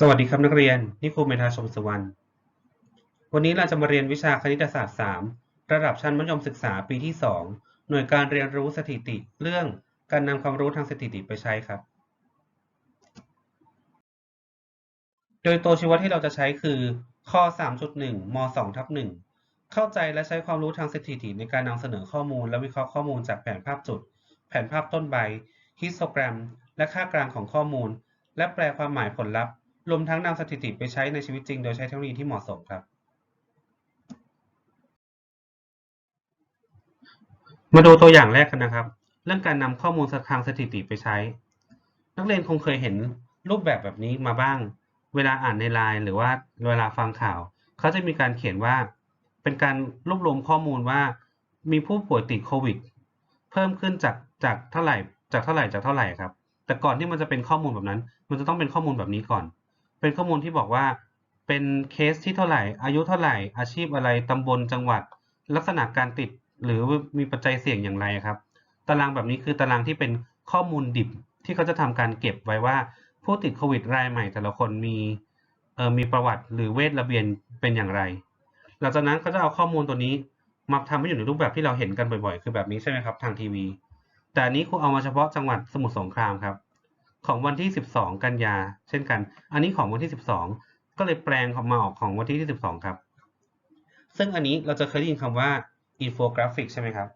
สวัสดีครับนักเรียน นี่ครูเมธาชมสุวรรณ วันนี้เราจะมาเรียนวิชาคณิตศาสตร์ 3 ระดับชั้นมัธยมศึกษาปีที่ 2 หน่วยการเรียนรู้สถิติเรื่องการนำความรู้ทางสถิติไปใช้ครับ โดยตัวชี้วัดที่เราจะใช้คือข้อ 3.1ม2ทับ1เข้าใจและใช้ความรู้ทางสถิติในการนำเสนอข้อมูล และวิเคราะห์ข้อมูลจากแผนภาพจุด แผนภาพต้นใบฮิสโตแกรม และค่ากลางของข้อมูล และแปลความหมายผลลัพธ์ รวมทั้งนำสถิติไปใช้ในชีวิตจริงโดยใช้เทคโนโลยีที่เหมาะสมครับ มาดูตัวอย่างแรกกันนะครับ เรื่องการนำข้อมูลทางสถิติไปใช้ นักเรียนคงเคยเห็นรูปแบบแบบนี้มาบ้าง เวลาอ่านในไลน์หรือว่าเวลาฟังข่าว เขาจะมีการเขียนว่า เป็นการรวบรวมข้อมูลว่า มีผู้ป่วยติดโควิด เพิ่มขึ้นจากจากเท่าไหร่จากเท่าไหร่จากเท่าไหร่ครับแต่ก่อนที่มันจะเป็นข้อมูลแบบนั้น มันจะต้องเป็นข้อมูลแบบนี้ก่อน เป็นข้อมูลที่บอกว่า เป็นเคสที่เท่าไหร่ อายุเท่าไหร่ อาชีพอะไร ตำบล จังหวัด ลักษณะการติด หรือมีปัจจัยเสี่ยงอย่างไรครับ ตารางแบบนี้คือตารางที่เป็นข้อมูลดิบที่เขาจะทำการเก็บไว้ว่า ผู้ติดโควิดรายใหม่แต่ละคนมีเออมีประวัติหรือเวทระเบียนเป็นอย่างไร หลังจากนั้นเขาจะเอาข้อมูลตัวนี้มาทำให้อยู่ในรูปแบบที่เราเห็นกันบ่อยๆ คือแบบนี้ใช่ไหมครับ ทางทีวี แต่อันนี้ครูเอามาเฉพาะจังหวัดสมุทรสงครามครับ ของวันที่ 12 กันยา เช่นกัน อันนี้ของวันที่ 12 ก็เลยแปลงออกมาออกของวันที่ 12 ครับ ซึ่งอันนี้เราจะเคยได้ยินคำว่าอินโฟกราฟิกใช่ไหมครับ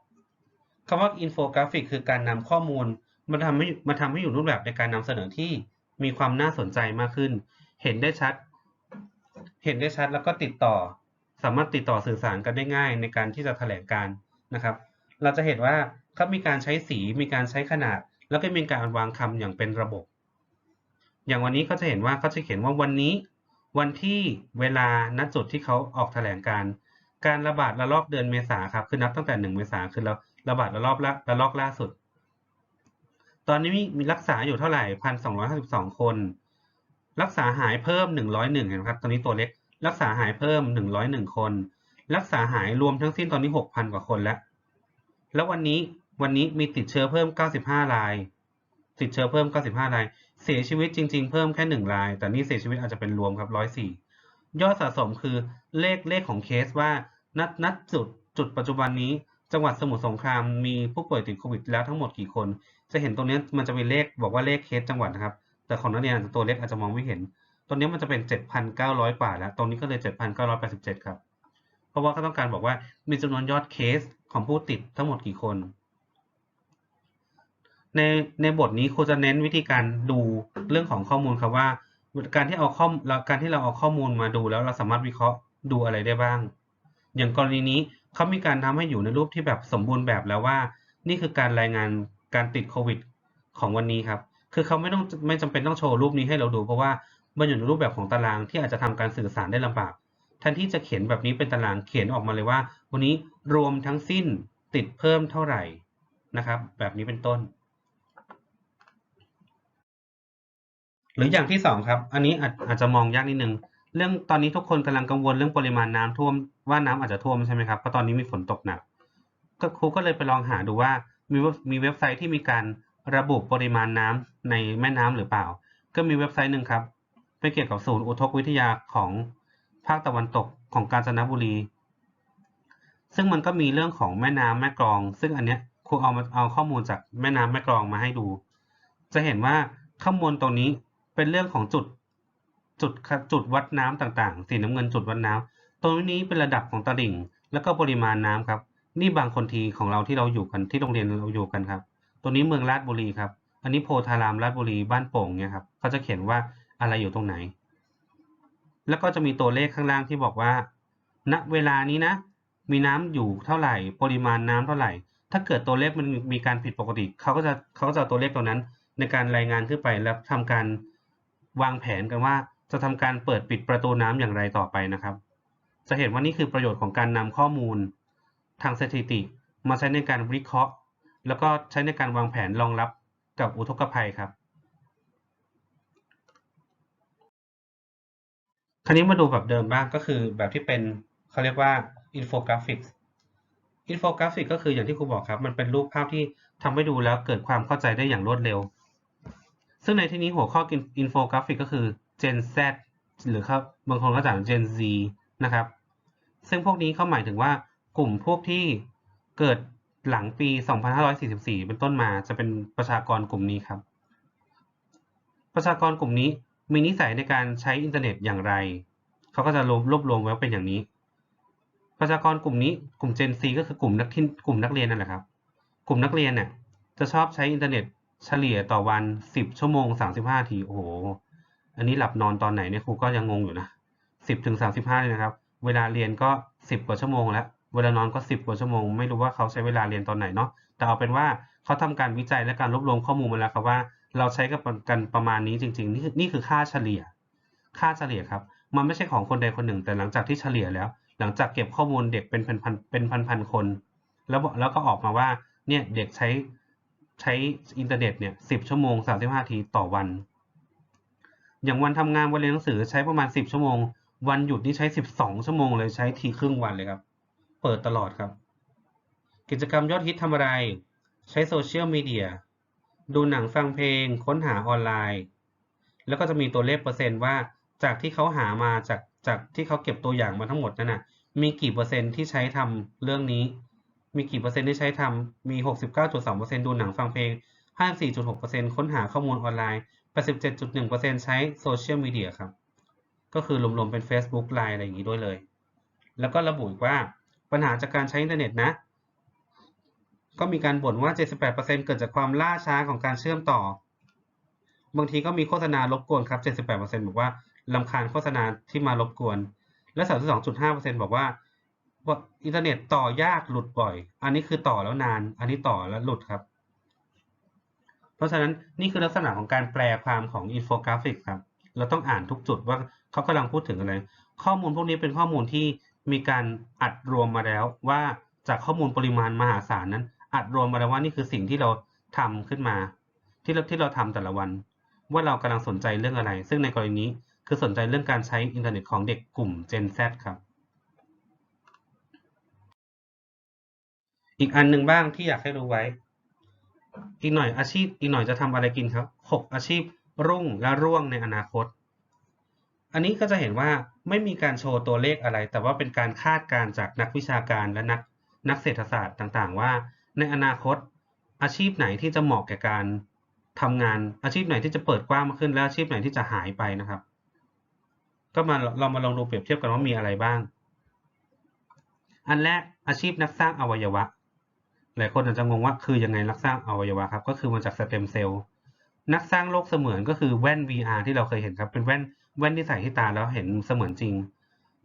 คำว่าอินโฟกราฟิกคือการนำข้อมูลมาทำให้มาทำให้อยู่รูปแบบในการนำเสนอที่มีความน่าสนใจมากขึ้น เห็นได้ชัด เห็นได้ชัดแล้วก็ติดต่อ สามารถติดต่อสื่อสารกันได้ง่ายในการที่จะแถลงการนะครับ เราจะเห็นว่าเขามีการใช้สี มีการใช้ขนาด แล้วก็มีการวางคำอย่างเป็นระบบ อย่างวันนี้ก็จะเห็นว่าเขาจะเขียนว่าวันนี้ วันที่เวลาณจุดที่เขาออกแถลงการ การระบาดระลอกเดือนเมษาครับคือนับตั้งแต่หนึ่งเมษาคือเราระบาดระลอกละระลอกล่าสุด ตอนนี้มีมีรักษาอยู่เท่าไหร่พันสองร้อยห้าสิบสองคน รักษาหายเพิ่มหนึ่งร้อยหนึ่งเห็นไหมครับตอนนี้ตัวเล็ก รักษาหายเพิ่มหนึ่งร้อยหนึ่งคน รักษาหายรวมทั้งสิ้นตอนนี้หกพันกว่าคนแล้ว แล้ววันนี้ วันนี้มีติดเชื้อเพิ่ม 95 ราย ติดเชื้อเพิ่ม 95 ราย เสียชีวิตจริง ๆ เพิ่มแค่ 1 ราย แต่นี่เสียชีวิตอาจจะเป็นรวมครับ 104 ยอดสะสมคือเลขเลขของเคสว่า นัดนัดจุดจุดปัจจุบันนี้ จังหวัดสมุทรสงครามมีผู้ป่วยติดโควิดแล้วทั้งหมดกี่คน จะเห็นตรงนี้มันจะมีเลขบอกว่าเลขเคสจังหวัดนะครับ แต่ของนักเรียนอาจจะตัวเลขอาจจะมองไม่เห็นตรงนี้มันจะเป็น 7,900 กว่าแล้ว ตรงนี้ก็เลย 7,987 ครับ เพราะว่าเขาต้องการบอกว่ามีจำนวนยอดเคสของผู้ติดทั้งหมดกี่คน ในในบทนี้ครูจะเน้นวิธีการดูเรื่องของข้อมูลครับว่า การที่เอาข้อมการที่เราเอาข้อมูลมาดูแล้วเราสามารถวิเคราะห์ดูอะไรได้บ้าง อย่างกรณีนี้เขามีการทำให้อยู่ในรูปที่แบบสมบูรณ์แบบแล้วว่า นี่คือการรายงานการติดโควิดของวันนี้ครับคือเขาไม่ต้องไม่จำเป็นต้องโชว์รูปนี้ให้เราดูเพราะว่ามันอยู่ในรูปแบบของตารางที่อาจจะทำการสื่อสารได้ลำบากแทนที่จะเขียนแบบนี้เป็นตารางเขียนออกมาเลยว่า วันนี้รวมทั้งสิ้นติดเพิ่มเท่าไหร่นะครับ แบบนี้เป็นต้น หรืออย่างที่สองครับ อันนี้อาจอาจจะมองยากนิดนึง เรื่องตอนนี้ทุกคนกำลังกังวลเรื่องปริมาณน้ำท่วมว่าน้ำอาจจะท่วมใช่ไหมครับเพราะตอนนี้มีฝนตกหนักก็ครูก็เลยไปลองหาดูว่ามีมีเว็บไซต์ที่มีการระบุปริมาณน้ำในแม่น้ำหรือเปล่า ก็มีเว็บไซต์หนึ่งครับเป็นเกี่ยวกับศูนย์อุทกวิทยาของภาคตะวันตกของกาญจนบุรี ซึ่งมันก็มีเรื่องของแม่น้ำแม่กลอง ซึ่งอันเนี้ยครูเอามาเอาข้อมูลจากแม่น้ำแม่กลองมาให้ดู จะเห็นว่าข้อมูลตรงนี้ เป็นเรื่องของจุดจุดจุดวัดน้ำต่างๆ สีน้ำเงินจุดวัดน้ำตรงนี้เป็นระดับของตลิ่ง แล้วก็ปริมาณน้ำครับ นี่บางคนทีของเราที่เราอยู่กันที่โรงเรียนเราอยู่กันครับ ตัวนี้เมืองราชบุรีครับ อันนี้โพธารามราชบุรีบ้านโป่งเนี่ยครับเขาจะเขียนว่าอะไรอยู่ตรงไหน แล้วก็จะมีตัวเลขข้างล่างที่บอกว่า ณ เวลานี้นะ มีน้ำอยู่เท่าไหร่ ปริมาณน้ำเท่าไหร่ ถ้าเกิดตัวเลขมันมีการผิดปกติ เขาก็จะเขาก็จะเอาตัวเลขตรงนั้น ในการรายงานขึ้นไปแล้วทำการ วางแผนกันว่าจะทำการเปิดปิดประตูน้ำอย่างไรต่อไปนะครับ จะเห็นว่านี่คือประโยชน์ของการนำข้อมูล ทางสถิติ มาใช้ในการวิเคราะห์ แล้วก็ใช้ในการวางแผนรองรับกับอุทกภัยครับคราวนี้มาดูแบบเดิมบ้างก็คือแบบที่เป็นเขาเรียกว่าอินโฟกราฟิกอินโฟกราฟิกก็คืออย่างที่ครูบอกครับ มันเป็นรูปภาพที่ทำให้ดูแล้วเกิดความเข้าใจได้อย่างรวดเร็ว ซึ่งในที่นี้หัวข้ออินโฟกราฟิกก็คือ Gen Z หรือครับบางคนก็จะอ่าน Gen Z นะครับ ซึ่งพวกนี้เขาหมายถึงว่ากลุ่มพวกที่เกิดหลังปี 2544 เป็นต้นมาจะเป็นประชากรกลุ่มนี้ครับ ประชากรกลุ่มนี้มีนิสัยในการใช้อินเทอร์เน็ตอย่างไร เขาก็จะรวบรวบรวมไว้เป็นอย่างนี้ ประชากรกลุ่มนี้กลุ่ม Gen Z ก็คือกลุ่มนักที่กลุ่มนักเรียนนั่นแหละครับ กลุ่มนักเรียนเนี่ยจะชอบใช้อินเทอร์เน็ต เฉลี่ยต่อวัน10ชั่วโมง35ทีโอ้โห อันนี้หลับนอนตอนไหนเนี่ยครูก็ยังงงอยู่นะ10ถึง35เลยนะครับ เวลาเรียนก็10กว่าชั่วโมงแล้ว เวลานอนก็10กว่าชั่วโมง ไม่รู้ว่าเขาใช้เวลาเรียนตอนไหนเนาะ แต่เอาเป็นว่าเขาทำการวิจัยและการรวบรวมข้อมูลมาแล้วครับว่า เราใช้กับกันประมาณนี้จริง ๆ นี่คือนี่คือค่าเฉลี่ย ค่าเฉลี่ยครับ มันไม่ใช่ของคนใดคนหนึ่ง แต่หลังจากที่เฉลี่ยแล้ว หลังจากเก็บข้อมูลเด็กเป็นพันๆเป็นพันๆคน แล้วแล้วก็ออกมาว่า เนี่ยเด็กใช้ ใช้อินเทอร์เน็ตเนี่ยสิบชั่วโมงสามสิบห้าทีต่อวัน อย่างวันทำงานวันเรียนหนังสือใช้ประมาณสิบชั่วโมง วันหยุดนี่ใช้สิบสองชั่วโมงเลยใช้ทีครึ่งวันเลยครับ เปิดตลอดครับ กิจกรรมยอดฮิตทำอะไร ใช้โซเชียลมีเดีย ดูหนังฟังเพลง ค้นหาออนไลน์ แล้วก็จะมีตัวเลขเปอร์เซ็นต์ว่าจากที่เขาหามาจากจากที่เขาเก็บตัวอย่างมาทั้งหมดนั่นน่ะมีกี่เปอร์เซ็นต์ที่ใช้ทำเรื่องนี้ มีกี่เปอร์เซ็นต์ที่ใช้ทำมี 69.2%ดูหนังฟังเพลง 54.6%ค้นหาข้อมูลออนไลน์ 87.1%ใช้โซเชียลมีเดียครับ ก็คือรวมๆเป็น Facebook Line อะไรอย่างนี้ด้วยเลย แล้วก็ระบุว่าปัญหาจากการใช้อินเทอร์เน็ตนะ ก็มีการบ่นว่า 78%เกิดจากความล่าช้าของการเชื่อมต่อ บางทีก็มีโฆษณารบกวนครับ 78%บอกว่าลำคาญโฆษณาที่มารบกวน และ 32.5%บอกว่า ว่าอินเทอร์เน็ตต่อยากหลุดบ่อย อันนี้คือต่อแล้วนาน อันนี้ต่อแล้วหลุดครับ เพราะฉะนั้นนี่คือลักษณะของการแปลความของอินโฟกราฟิกครับ เราต้องอ่านทุกจุดว่าเขากำลังพูดถึงอะไร ข้อมูลพวกนี้เป็นข้อมูลที่มีการอัดรวมมาแล้วว่าจากข้อมูลปริมาณมหาศาลนั้น อัดรวมมาแล้วว่านี่คือสิ่งที่เราทำขึ้นมา ที่เราที่เราทำแต่ละวัน ว่าเรากำลังสนใจเรื่องอะไร ซึ่งในกรณีนี้คือสนใจเรื่องการใช้อินเทอร์เน็ตของเด็กกลุ่ม Gen Z ครับ อีกอันหนึ่งบ้างที่อยากให้รู้ไว้ อีกหน่อยอาชีพ อีกหน่อยจะทำอะไรกินครับหกอาชีพรุ่งและร่วงในอนาคต อันนี้ก็จะเห็นว่าไม่มีการโชว์ตัวเลขอะไร แต่ว่าเป็นการคาดการณ์จากนักวิชาการและนักนักเศรษฐศาสตร์ต่างๆ ว่า ในอนาคต อาชีพไหนที่จะเหมาะแก่การทำงานอาชีพไหนที่จะเปิดกว้างมากขึ้นและอาชีพไหนที่จะหายไปนะครับ ก็มาเรามาลองดูเปรียบเทียบกันว่ามีอะไรบ้าง อันแรกอาชีพนักสร้างอวัยวะ หลายคนอาจจะงงว่าคือยังไงนักสร้างอวัยวะครับ ก็คือมาจากสเต็มเซลล์นักสร้างโลกเสมือนก็คือแว่น VR ที่เราเคยเห็นครับเป็นแว่นแว่นที่ใส่ที่ตาแล้วเห็นเสมือนจริง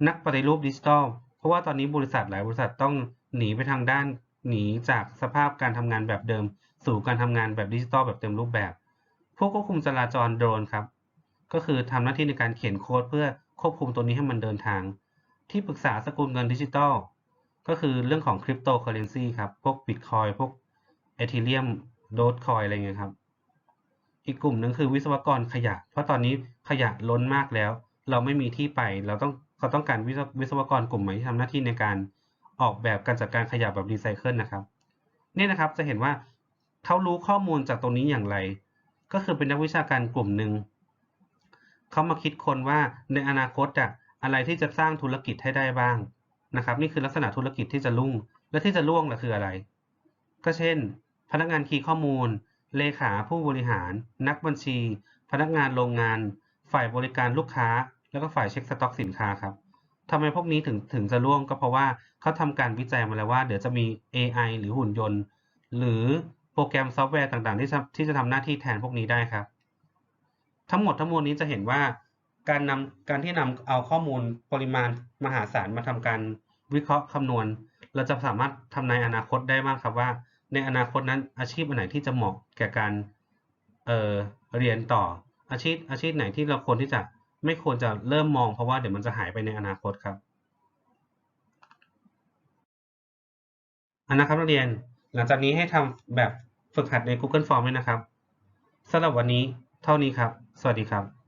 นักปฏิรูปดิจิทัลเพราะว่าตอนนี้บริษัทหลายบริษัทต้องหนีไปทางด้านหนีจากสภาพการทำงานแบบเดิม สู่การทำงานแบบดิจิทัลแบบเต็มรูปแบบ ผู้ควบคุมจราจรโดรนครับ ก็คือทำหน้าที่ในการเขียนโค้ดเพื่อควบคุมตัวนี้ให้มันเดินทาง ที่ปรึกษาสกุลเงินดิจิทัล ก็คือเรื่องของคริปโตเคอเรนซีครับ พวกบิตคอยพวกเอทีเรียมโดทคอยอะไรเงี้ยครับ อีกกลุ่มหนึ่งคือวิศวกรขยะ เพราะตอนนี้ขยะล้นมากแล้ว เราไม่มีที่ไป เราต้องเขาต้องการวิศวศวกรกลุ่มใหม่ที่ทำหน้าที่ในการออกแบบการจัดการขยะแบบรีไซเคิลนะครับนี่นะครับจะเห็นว่าเขารู้ข้อมูลจากตรงนี้อย่างไร ก็คือเป็นนักวิชาการกลุ่มหนึ่งเขามาคิดคนว่าในอนาคตอะอะไรที่จะสร้างธุรกิจให้ได้บ้าง นะครับนี่คือลักษณะธุรกิจที่จะรุ่ง และที่จะร่วงล่ะคืออะไร ก็เช่น พนักงานคีย์ข้อมูล เลขาผู้บริหาร นักบัญชี พนักงานโรงงาน ฝ่ายบริการลูกค้า แล้วก็ฝ่ายเช็คสต็อกสินค้าครับทำไมพวกนี้ถึงถึงจะร่วงก็เพราะว่าเขาทำการวิจัยมาแล้วว่า เดี๋ยวจะมี AI หรือหุ่นยนต์ หรือโปรแกรมซอฟต์แวร์ต่างๆ ที่จะที่จะทำหน้าที่แทนพวกนี้ได้ครับ ทั้งหมดทั้งมวลนี้จะเห็นว่าการนำการที่นำเอาข้อมูลปริมาณมหาศาลมาทำการ วิเคราะห์คำนวณ เราจะสามารถทำนายอนาคตได้บ้างครับว่า ในอนาคตนั้นอาชีพอันไหนที่จะเหมาะแก่การเเรียนต่ออาชีพอาชีพไหนที่เราควรที่จะไม่ควรจะเริ่มมองเพราะว่าเดี๋ยวมันจะหายไปในอนาคตครับอันนะครับนักเรียนหลังจากนี้ให้ทำแบบฝึกหัดใน Google Form ด้วยนะครับสำหรับวันนี้เท่านี้ครับ สวัสดีครับ